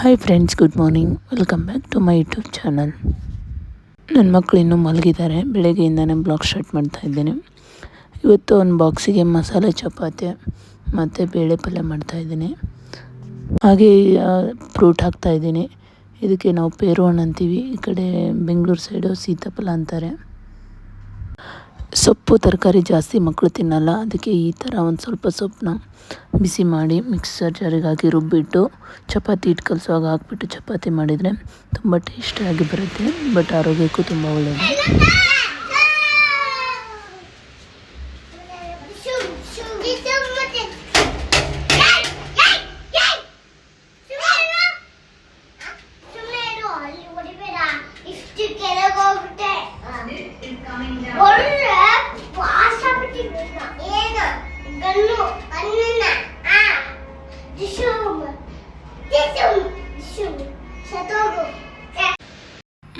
Hi friends good morning welcome back to my YouTube channel ನನ್ನ ಮಕ್ಕಳು ಇನ್ನೂ ಮಲಗಿದ್ದಾರೆ. ಬೆಳಗ್ಗೆಯಿಂದನೇ ಬ್ಲಾಗ್ ಸ್ಟಾರ್ಟ್ ಮಾಡ್ತಾ ಇದ್ದೀನಿ. ಇವತ್ತು ಒಂದು ಬಾಕ್ಸಿಗೆ ಮಸಾಲೆ ಚಪಾತಿ ಮತ್ತು ಬೇಳೆ ಪಲ್ಯ ಮಾಡ್ತಾಯಿದ್ದೀನಿ ಹಾಗೆ ಫ್ರೂಟ್ ಹಾಕ್ತಾಯಿದ್ದೀನಿ ಇದಕ್ಕೆ ನಾವು ಪೇರು ಹಣ್ಣು ಅಂತೀವಿ. ಈ ಕಡೆ ಬೆಂಗಳೂರು ಸೈಡು ಸೀತಾಫಲ ಅಂತಾರೆ. ಸೊಪ್ಪು ತರಕಾರಿ ಜಾಸ್ತಿ ಮಕ್ಕಳು ತಿನ್ನಲ್ಲ ಅದಕ್ಕೆ ಈ ಥರ ಒಂದು ಸ್ವಲ್ಪ ಸೊಪ್ಪನ್ನ ಬಿಸಿ ಮಾಡಿ ಮಿಕ್ಸರ್ ಜಾರಿಗೆ ರುಬ್ಬಿಟ್ಟು ಚಪಾತಿ ಹಿಟ್ಟು ಕಲಸುವಾಗ ಹಾಕ್ಬಿಟ್ಟು ಚಪಾತಿ ಮಾಡಿದರೆ ತುಂಬ ಟೇಸ್ಟಿಯಾಗಿ ಬರುತ್ತೆ ಬಟ್ ಆರೋಗ್ಯಕ್ಕೂ ತುಂಬ ಒಳ್ಳೆಯದು ಇಷ್ಟು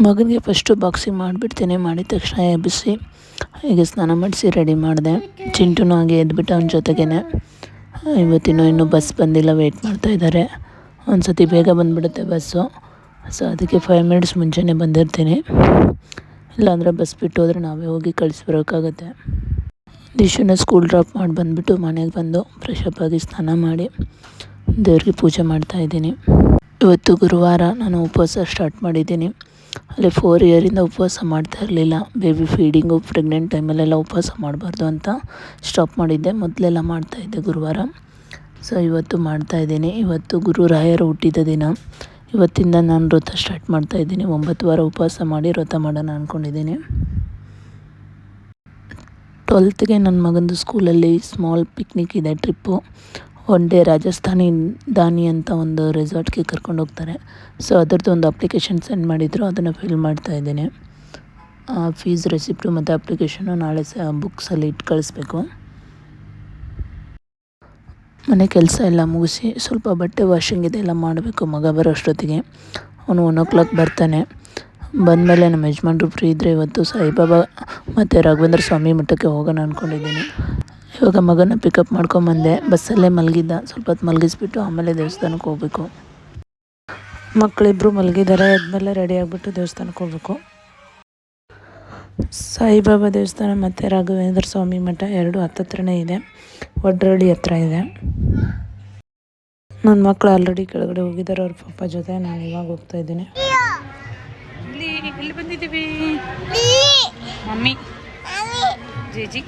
ಮಗನಿಗೆ ಫಸ್ಟು ಬಾಕ್ಸಿಂಗ್ ಮಾಡಿಬಿಡ್ತೀನಿ, ಮಾಡಿದ ತಕ್ಷಣ ಎಬ್ಬಿಸಿ ಹೀಗೆ ಸ್ನಾನ ಮಾಡಿಸಿ ರೆಡಿ ಮಾಡಿದೆ. ಚಿಂಟುನು ಹಾಗೆ ಎದ್ಬಿಟ್ಟು ಅವನ ಜೊತೆಗೇನೆ. ಇವತ್ತಿನ ಇನ್ನೂ ಬಸ್ ಬಂದಿಲ್ಲ ವೆಯ್ಟ್ ಮಾಡ್ತಾ ಇದ್ದಾರೆ ಒಂದು ಸತಿ ಬೇಗ ಬಂದುಬಿಡುತ್ತೆ ಬಸ್ಸು ಸೊ ಅದಕ್ಕೆ ಫೈವ್ ಮಿನಿಟ್ಸ್ ಮುಂಚೆನೇ ಬಂದಿರ್ತೀನಿ. ಇಲ್ಲಾಂದರೆ ಬಸ್ ಬಿಟ್ಟು ಹೋದರೆ ನಾವೇ ಹೋಗಿ ಕಳಿಸ್ಬರೋಕ್ಕಾಗತ್ತೆ ದಿಶುನ ಸ್ಕೂಲ್ ಡ್ರಾಪ್ ಮಾಡಿ ಬಂದುಬಿಟ್ಟು ಮನೆಗೆ ಬಂದು ಫ್ರೆಶ್ ಆಗಿ ಸ್ನಾನ ಮಾಡಿ ದೇವ್ರಿಗೆ ಪೂಜೆ ಮಾಡ್ತಾಯಿದ್ದೀನಿ ಇವತ್ತು ಗುರುವಾರ ನಾನು ಉಪವಾಸ ಸ್ಟಾರ್ಟ್ ಮಾಡಿದ್ದೀನಿ. ಅಲ್ಲಿ ಫೋರ್ ಇಯರಿಂದ ಉಪವಾಸ ಮಾಡ್ತಾ ಇರಲಿಲ್ಲ. ಬೇಬಿ ಫೀಡಿಂಗು ಪ್ರೆಗ್ನೆಂಟ್ ಟೈಮಲ್ಲೆಲ್ಲ ಉಪವಾಸ ಮಾಡಬಾರ್ದು ಅಂತ ಸ್ಟಾಪ್ ಮಾಡಿದ್ದೆ. ಮೊದಲೆಲ್ಲ ಮಾಡ್ತಾಯಿದ್ದೆ ಗುರುವಾರ. ಸೊ ಇವತ್ತು ಮಾಡ್ತಾಯಿದ್ದೀನಿ ಇವತ್ತು ಗುರುರಾಯರು ಹುಟ್ಟಿದ ದಿನ. ಇವತ್ತಿಂದ ನಾನು ವ್ರತ ಸ್ಟಾರ್ಟ್ ಮಾಡ್ತಾಯಿದ್ದೀನಿ ಒಂಬತ್ತು ವಾರ ಉಪವಾಸ ಮಾಡಿ ವ್ರತ ಮಾಡೋಣ ಅಂದ್ಕೊಂಡಿದ್ದೀನಿ ಟ್ವೆಲ್ತ್ಗೆ ನನ್ನ ಮಗಂದು ಸ್ಕೂಲಲ್ಲಿ ಸ್ಮಾಲ್ ಪಿಕ್ನಿಕ್ ಇದೆ trip one day Rajasthani Dhani ಅಂತ ಒಂದು ರೆಸಾರ್ಟ್ಗೆ ಕರ್ಕೊಂಡು ಹೋಗ್ತಾರೆ. ಸೊ ಅದರದ್ದು ಒಂದು ಅಪ್ಲಿಕೇಶನ್ ಸೆಂಡ್ ಮಾಡಿದ್ರು, ಅದನ್ನು ಫಿಲ್ ಮಾಡ್ತಾ ಇದ್ದೀನಿ. ಫೀಸ್ ರೆಸಿಪ್ಟು ಮತ್ತು ಅಪ್ಲಿಕೇಶನು ನಾಳೆ ಸ ಬುಕ್ಸಲ್ಲಿ ಇಟ್ಟು ಕಳಿಸ್ಬೇಕು. ಮನೆ ಕೆಲಸ ಎಲ್ಲ ಮುಗಿಸಿ ಸ್ವಲ್ಪ ಬಟ್ಟೆ ವಾಷಿಂಗ್ ಇದೆಲ್ಲ ಮಾಡಬೇಕು ಮಗ ಬರೋ ಅಷ್ಟೊತ್ತಿಗೆ. ಅವನು ಒನ್ ಓ ಕ್ಲಾಕ್ ಬರ್ತಾನೆ. ಬಂದಮೇಲೆ ನಮ್ಮ ಯಜಮಾನ್ರು ಫ್ರೀ ಇದ್ದರೆ ಇವತ್ತು ಸಾಯಿಬಾಬಾ ಮತ್ತು ರಾಘವೇಂದ್ರ ಸ್ವಾಮಿ ಮಠಕ್ಕೆ ಹೋಗೋಣ ಅಂದ್ಕೊಂಡಿದ್ದೀನಿ ಇವಾಗ ಮಗನ ಪಿಕಪ್ ಮಾಡ್ಕೊಂಬಂದೆ ಬಸ್ಸಲ್ಲೇ ಮಲಗಿದ್ದ. ಸ್ವಲ್ಪ ಹೊತ್ತು ಮಲಗಿಸ್ಬಿಟ್ಟು ಆಮೇಲೆ ದೇವಸ್ಥಾನಕ್ಕೆ ಹೋಗಬೇಕು. ಮಕ್ಕಳಿಬ್ಬರು ಮಲಗಿದ್ದಾರೆ ಆದಮೇಲೆ ರೆಡಿ ಆಗಿಬಿಟ್ಟು ದೇವಸ್ಥಾನಕ್ಕೆ ಹೋಗಬೇಕು. ಸಾಯಿಬಾಬಾ ದೇವಸ್ಥಾನ ಮತ್ತು ರಾಘವೇಂದ್ರ ಸ್ವಾಮಿ ಮಠ ಎರಡು ಹತ್ತತ್ರನೇ ಇದೆ. ಒಡ್ರಳ್ಳಿ ಹತ್ರ ಇದೆ. ನನ್ನ ಮಕ್ಕಳು ಆಲ್ರೆಡಿ ಕೆಳಗಡೆ ಹೋಗಿದ್ದಾರೆ ಅವ್ರ ಪಪ್ಪ ಜೊತೆ. ನಾನು ಇವಾಗ ಹೋಗ್ತಾ ಇದ್ದೀನಿ. ಇಲ್ಲಿ ಎಲ್ಲಿ ಬಂದಿದ್ದೀವಿ. ಮಮ್ಮಿ. ಜೇಜಿ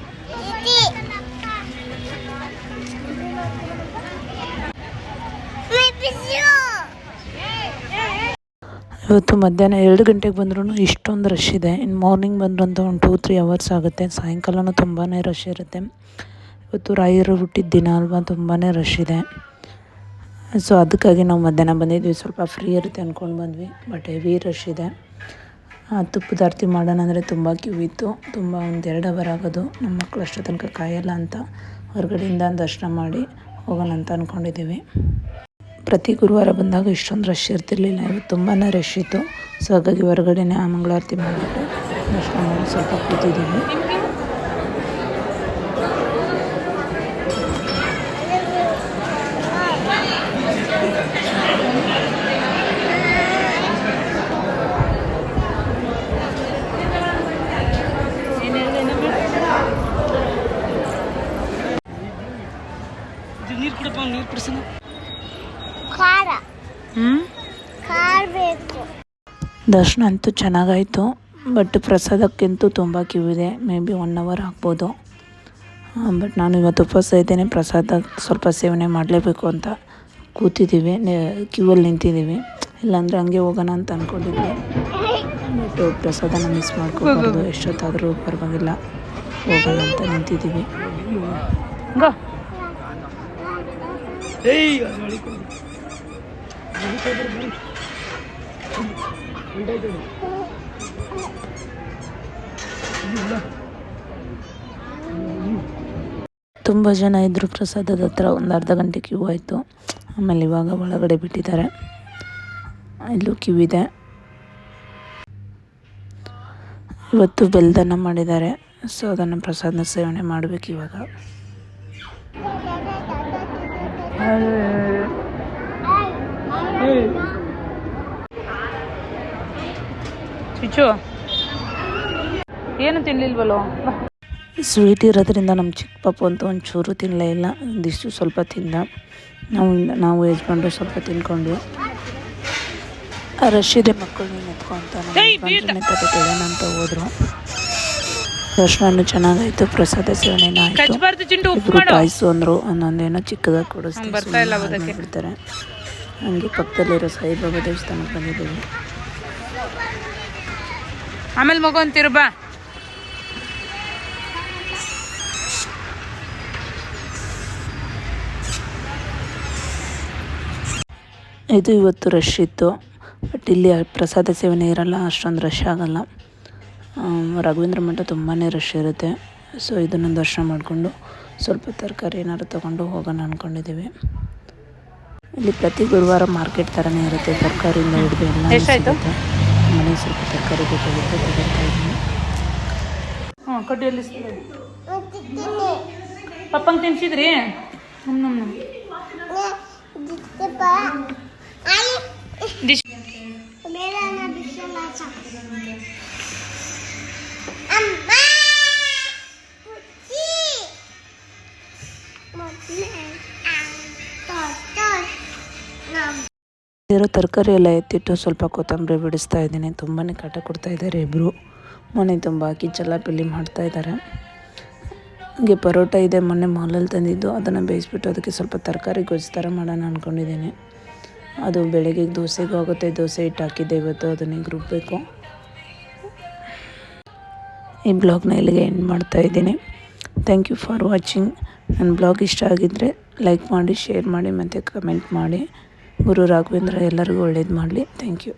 ಇವತ್ತು ಮಧ್ಯಾಹ್ನ ಎರಡು ಗಂಟೆಗೆ ಬಂದ್ರೂ ಇಷ್ಟೊಂದು ರಶ್ ಇದೆ. ಇನ್ನು ಮಾರ್ನಿಂಗ್ ಬಂದ್ರು ಅಂತ ಒಂದು ಟೂ ತ್ರೀ ಅವರ್ಸ್ ಆಗುತ್ತೆ. ಸಾಯಂಕಾಲನೂ ತುಂಬಾ ರಶ್ ಇರುತ್ತೆ. ಇವತ್ತು ರಾಯರು ಹುಟ್ಟಿದ ದಿನ ಅಲ್ವಾ? ತುಂಬಾ ರಶ್ ಇದೆ. ಸೊ ಅದಕ್ಕಾಗಿ ನಾವು ಮಧ್ಯಾಹ್ನ ಬಂದಿದ್ವಿ. ಸ್ವಲ್ಪ ಫ್ರೀ ಇರುತ್ತೆ ಅಂದ್ಕೊಂಡು ಬಂದ್ವಿ. ಬಟ್ ಹೆವಿ ರಶ್ ಇದೆ. ತುಪ್ಪದ ಆರತಿ ಮಾಡೋಣ ಅಂದರೆ ತುಂಬ ಕ್ಯೂ ಇತ್ತು. ತುಂಬ ಒಂದು ಎರಡು ಅವರ್ ಆಗೋದು. ನಮ್ಮ ಮಕ್ಕಳು ತನಕ ಕಾಯಲ್ಲ ಅಂತ ಹೊರಗಡೆಯಿಂದ ದರ್ಶನ ಮಾಡಿ ಹೋಗೋಣ ಅಂತ ಅಂದ್ಕೊಂಡಿದ್ದೀವಿ ಪ್ರತಿ ಗುರುವಾರ ಬಂದಾಗ ಇಷ್ಟೊಂದು ರಶ್ ಇರ್ತಿರ್ಲಿಲ್ಲ. ಇವತ್ತು ತುಂಬಾ ರಶ್ ಇತ್ತು. ಸೊ ಹಾಗಾಗಿ ಹೊರಗಡೆನೇ ಆ ಮಂಗಳಾರತಿ ಮಾಡಿಬಿಟ್ಟು ದರ್ಶನ ಮಾಡಿ ಸ್ವಲ್ಪ ಕೂತಿದ್ದೀವಿ. ದರ್ಶನ ಅಂತೂ ಚೆನ್ನಾಗಾಯಿತು ಬಟ್ ಪ್ರಸಾದಕ್ಕಿಂತೂ ತುಂಬ ಕ್ಯೂ ಇದೆ. ಮೇ ಬಿ ಒನ್ ಅವರ್ ಆಗ್ಬೋದು ಬಟ್ ನಾನು ಇವತ್ತು ಉಪವಾಸ ಇದ್ದೇನೆ ಪ್ರಸಾದ ಸ್ವಲ್ಪ ಸೇವನೆ ಮಾಡಲೇಬೇಕು ಅಂತ ಕೂತಿದ್ದೀವಿ. ಕ್ಯೂವಲ್ಲಿ ನಿಂತಿದ್ದೀವಿ. ಇಲ್ಲಾಂದರೆ ಹಂಗೆ ಹೋಗೋಣ ಅಂತ ಅಂದ್ಕೊಂಡಿದ್ದೆ ಬಟ್ ಪ್ರಸಾದನ ಮಿಸ್ ಮಾಡ್ಕೋಬಾರ್ದು ಎಷ್ಟೊತ್ತಾದರೂ ಪರವಾಗಿಲ್ಲ. ಹೋಗೋಣ ಅಂತ ನಿಂತಿದ್ದೀವಿ. ಗೋ. ತುಂಬ ಜನ ಇದ್ದರು ಪ್ರಸಾದದ ಹತ್ರ ಒಂದು ಅರ್ಧ ಗಂಟೆ ಕ್ಯೂ ಆಯಿತು. ಆಮೇಲೆ ಇವಾಗ ಒಳಗಡೆ ಬಿಟ್ಟಿದ್ದಾರೆ. ಇಲ್ಲೂ ಕ್ಯೂ ಇದೆ. ಇವತ್ತು ಬೆಲ್ದನ್ನ ಮಾಡಿದ್ದಾರೆ. ಸೊ ಅದನ್ನು ಪ್ರಸಾದನ ಸೇವನೆ ಮಾಡಬೇಕು ಇವಾಗ. ಕಿಚ್ಚು ಏನು ತಿನ್ಲಿಲ್ವಲ್ಲ. ಸ್ವೀಟ್ ಇರೋದ್ರಿಂದ ನಮ್ಮ ಚಿಕ್ಕ ಪಾಪು ಅಂತೂ ಒಂಚೂರು ತಿನ್ನಲೇ ಇಲ್ಲ. ಒಂದಿಷ್ಟು ಸ್ವಲ್ಪ ತಿಂದ. ನಾವು ನಾವು ಯಜಮಾನ್ರು ಸ್ವಲ್ಪ ತಿನ್ಕೊಂಡು ರಶ್ ಇದೆ ಮಕ್ಕಳನ್ನ ತಗೊಳ್ಳೋಣ ಅಂತ ಹೋದ್ರು. ದರ್ಶನ ಚೆನ್ನಾಗಾಯ್ತು ಪ್ರಸಾದ ಸೇವನೆ ಆಯಿತು. ಪಾಯಸು ಅಂದರು ಒಂದೊಂದೇನೋ ಚಿಕ್ಕದಾಗಿ ಕೊಡಿಸ್ತಾರೆ. ಹಂಗೆ ಪಕ್ಕದಲ್ಲಿರೋ ಸಾಯಿಬಾಬಾ ದೇವಸ್ಥಾನಕ್ಕೆ ಬಂದಿದ್ದೀವಿ. ಆಮೇಲೆ ಮಗು ಅಂತಿರು ಬಾ. ಇದು ಇವತ್ತು ರಶ್ ಇತ್ತು. ಬಟ್ ಇಲ್ಲಿ ಪ್ರಸಾದ ಸೇವನೆ ಇರಲ್ಲ ಅಷ್ಟೊಂದು ರಶ್ ಆಗಲ್ಲ. ರಾಘವೇಂದ್ರ ಮಠ ತುಂಬಾ ರಶ್ ಇರುತ್ತೆ. ಸೊ ಇದನ್ನು ದರ್ಶನ ಮಾಡಿಕೊಂಡು ಸ್ವಲ್ಪ ತರಕಾರಿ ಏನಾದ್ರು ತೊಗೊಂಡು ಹೋಗೋಣ ಅಂದ್ಕೊಂಡಿದ್ದೀವಿ ಇಲ್ಲಿ ಪ್ರತಿ ಗುರುವಾರ ಮಾರ್ಕೆಟ್ ಥರನೇ ಇರುತ್ತೆ ತರಕಾರಿಯಿಂದ ಹಿಡಿದು ಎಲ್ಲ ಮನೆಗೆ ಸ್ವಲ್ಪ ತರಕಾರಿ ಬೇಕಾಗಿತ್ತು ತಗೊಳ್ತಾ ಇದ್ದೀನಿ. ಹಾಂ ಕಡ್ಡಿಯಲ್ಲಿ ಪಪ್ಪಂಗೆ ತಿನ್ಸಿದ್ರಿ? ಹ್ಞೂ ಹ್ಞೂ ತರಕಾರಿ ಎಲ್ಲ ಎತ್ತಿಟ್ಟು ಸ್ವಲ್ಪ ಕೊತ್ತಂಬರಿ ಬಿಡಿಸ್ತಾ ಇದ್ದೀನಿ. ತುಂಬಾ ಕಟ ಕೊಡ್ತಾ ಇದ್ದಾರೆ ಇಬ್ಬರು ಮನೆ ತುಂಬ ಕಿಚ್ಚೆಲ್ಲ ಮಾಡ್ತಾ ಇದ್ದಾರೆ. ಹಾಗೆ ಪರೋಟ ಇದೆ, ಮೊನ್ನೆ ಮಾಲಲ್ಲಿ ತಂದಿದ್ದು. ಅದನ್ನು ಬೇಯಿಸ್ಬಿಟ್ಟು ಅದಕ್ಕೆ ಸ್ವಲ್ಪ ತರಕಾರಿ ಗೊಜ್ಜು ಥರ ಮಾಡೋಣ ಅಂದ್ಕೊಂಡಿದ್ದೀನಿ ಅದು ಬೆಳಗ್ಗೆ ದೋಸೆಗೂ ಆಗುತ್ತೆ. ದೋಸೆ ಹಿಟ್ಟು ಹಾಕಿದ್ದೆ ಇವತ್ತು, ಅದನ್ನ ರುಬ್ಬಬೇಕು ಈ ಬ್ಲಾಗ್ನ ಇಲ್ಲಿಗೆ ಎಂಡ್ ಮಾಡ್ತಾ ಇದ್ದೀನಿ. ಥ್ಯಾಂಕ್ ಯು ಫಾರ್ ವಾಚಿಂಗ್ ನನ್ನ ಬ್ಲಾಗ್ ಇಷ್ಟ ಆಗಿದ್ದರೆ ಲೈಕ್ ಮಾಡಿ, ಶೇರ್ ಮಾಡಿ ಮತ್ತು ಕಮೆಂಟ್ ಮಾಡಿ. ಗುರು ರಾಘವೇಂದ್ರ ಎಲ್ಲರಿಗೂ ಒಳ್ಳೇದು ಮಾಡಲಿ. Thank you